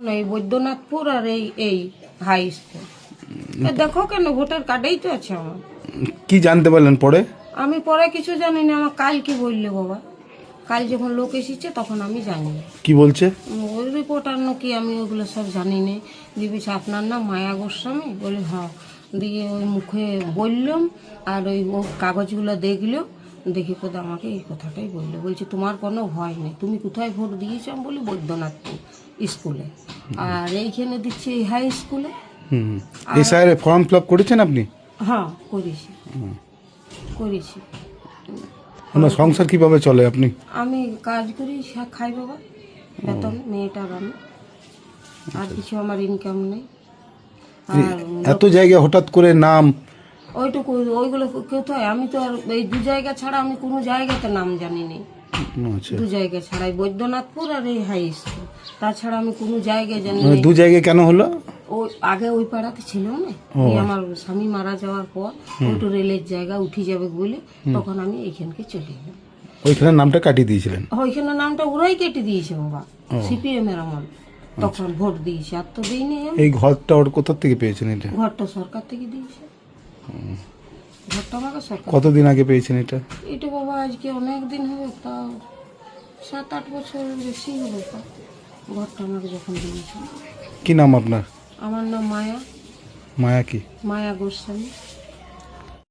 এই বৈদ্যনাথপুর আর এই এই হাই স্কুল দেখো কেন ভোটার কার্ডেই তো আছে আমার। কি জানতে পারলেন পরে? আমি পরে কিছু জানি না আমার কাল কি বললে বাবা? কাল যখন লোক এসেছে তখন আমি জানি। কি বলছে? ওই রিপোর্টার কি আমি ওগুলো সব জানি না। বলছে আপনার নাম মায়া গোস্বামী? বলি হ্যাঁ। দিয়ে ওই মুখে বললাম আর ওই কাগজগুলো দেখল। দেখে পরে আমাকে এই কথাটাই বলল। বলছে তোমার কোনো ভয় নেই। তুমি কোথায় ভোট দিয়েছ? আমি বলি বৈদ্যনাথপুর স্কুলে। আর এইখানে দিচ্ছি এই হাই স্কুলে হুম স্যার ফর্ম ফিল আপ করেছেন আপনি? হ্যাঁ করেছি। করেছি। আপনার সংসার কীভাবে চলে আপনি? আমি কাজ করি খাই বাবা বেতন মেয়েটার আমি। আর কিছু আমার ইনকাম নেই। এত জায়গায় হঠাৎ করে নাম ওইটুকু ওইগুলো কোথায় আমি তো আর এই দু জায়গা ছাড়া আমি কোনো জায়গাতে নাম জানি নি আচ্ছা দু জায়গা ছাড়া এই বৈদ্যনাথপুর আর এই হাই স্কুল। তাছাড়া আমি কোনো জায়গায় জানি মানে না দু জায়গায় কেন হলো? ওই আগে ওই পাড়াতে ছিল না? দিয়ে আমার স্বামী মারা যাওয়ার পর ওইটু রেলের জায়গা উঠে যাবে বলে তখন আমি এইখানকে চলে এলাম। ওইখানে নামটা কাটিয়ে দিয়েছিলেন? ওইখানে নামটা ওরাই কেটে দিয়েছে বাবা। সিপিএম এর আমল। তখন ভোট দিয়েছে। আর তো দিইনি। এই ঘরটা ওর কোথা থেকে পেয়েছেন এটা? ঘরটা সরকার থেকে দিয়েছে। সরকার কতদিন আগে পেয়েছেন এটা? এটা বাবা আজকে অনেক দিন হবে তাও সাত আট বছর বেশি হবে তা ঘরটা আমাকে যখন দিয়েছিল কি নাম আপনার? আমার নাম মায়া। মায়া কি? মায়া গোস্বামী।